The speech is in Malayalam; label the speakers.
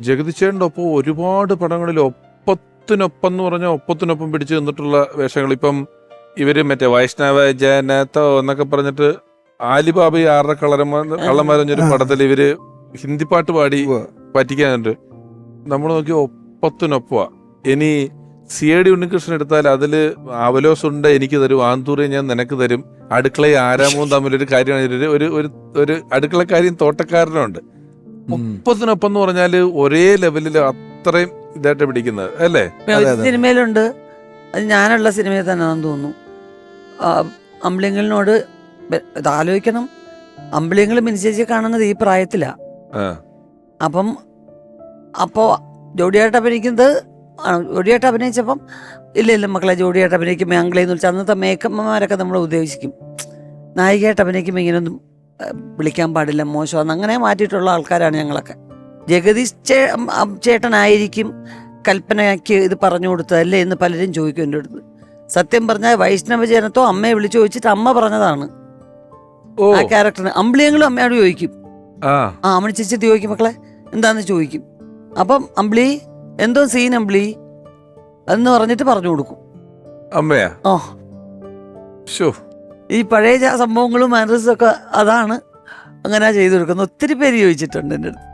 Speaker 1: ജഗതിച്ചേട്ടന്റെ ഒപ്പം ഒരുപാട് പടങ്ങളിൽ ഒപ്പത്തിനൊപ്പം എന്ന് പറഞ്ഞാൽ ഒപ്പത്തിനൊപ്പം പിടിച്ചു നിന്നിട്ടുള്ള വേഷങ്ങൾ ഇപ്പം ഇവർ മറ്റേ വൈഷ്ണവ ജനത്തോ എന്നൊക്കെ പറഞ്ഞിട്ട് ആലിബാബ ആറര കളരന്മാർ കള്ളന്മാരഞ്ഞൊരു
Speaker 2: ആ.
Speaker 1: പടത്തിൽ ഇവർ ഹിന്ദി പാട്ട് പാടി. പറ്റിക്കാനുണ്ട് നമ്മൾ നോക്കിയ ഒപ്പത്തിനൊപ്പമാ ഇനി സി എ ഡി ഉണ്ണികൃഷ്ണൻ എടുത്താൽ അതിൽ അവലോസ് ഉണ്ട് എനിക്ക് തരും ആന്തൂറിയെ ഞാൻ നിനക്ക് തരും അടുക്കളയും ആരാമവും തമ്മിലൊരു കാര്യമാണ് ഒരു ഒരു ഒരു അടുക്കളക്കാരിയും തോട്ടക്കാരനുണ്ട്. ഒപ്പത്തിനൊപ്പം എന്ന് പറഞ്ഞാൽ ഒരേ ലെവലിൽ അത്രയും ഇതായിട്ട് പിടിക്കുന്നത് അല്ലേ.
Speaker 3: സിനിമയിലുണ്ട്. അത് ഞാനുള്ള സിനിമയിൽ തന്നെയാണെന്ന് തോന്നുന്നു. അമ്പിളിങ്ങളിനോട് ഇത് ആലോചിക്കണം. അമ്പിളിങ്ങൾ മിനിച്ചേച്ചി കാണുന്നത് ഈ പ്രായത്തിലാ. അപ്പം അപ്പോൾ ജോഡിയായിട്ട് അഭിനയിക്കുന്നത് ജോഡിയായിട്ട് അഭിനയിച്ചപ്പം ഇല്ല ഇല്ല മക്കളെ ജോഡിയായിട്ട് അഭിനയിക്കുമ്പോൾ അങ്കിളെന്ന് വിളിച്ചാൽ അന്നത്തെ മേക്കമ്മമാരൊക്കെ നമ്മൾ ഉദ്ദേശിക്കും നായികയായിട്ട് അഭിനയിക്കുമ്പോൾ ഇങ്ങനെയൊന്നും വിളിക്കാൻ പാടില്ല മോശമാണ് അങ്ങനെ മാറ്റിയിട്ടുള്ള ആൾക്കാരാണ് ഞങ്ങളൊക്കെ. ജഗദീഷ് ചേ ചേട്ടനായിരിക്കും കൽപ്പനയ്ക്ക് ഇത് പറഞ്ഞു കൊടുത്തതല്ലേ എന്ന് പലരും ചോദിക്കും എന്റെ അടുത്ത്. സത്യം പറഞ്ഞാൽ വൈഷ്ണവ ജനത്തോ അമ്മയെ വിളിച്ചു ചോദിച്ചിട്ട് അമ്മ പറഞ്ഞതാണ്. ആ ക്യാരക്ടറിന്. അമ്പിളിയെങ്കിലും അമ്മയോട് ചോദിക്കും.
Speaker 1: ആ.
Speaker 3: അമ്മണി ചേച്ചി ചോദിക്കും മക്കളെ? എന്താന്ന് ചോദിക്കും. അപ്പം അമ്പിളി എന്തോ സീൻ അമ്പിളി? എന്ന് പറഞ്ഞിട്ട് പറഞ്ഞു കൊടുക്കും.
Speaker 1: അമ്മയാ?
Speaker 3: ഓ ഈ പഴയ സംഭവങ്ങളും മാനറിസും ഒക്കെ അതാണ് അങ്ങനെ ചെയ്തു കൊടുക്കുന്നത് ഒത്തിരി പേര് ചോദിച്ചിട്ടുണ്ട് എന്റെ അടുത്ത്.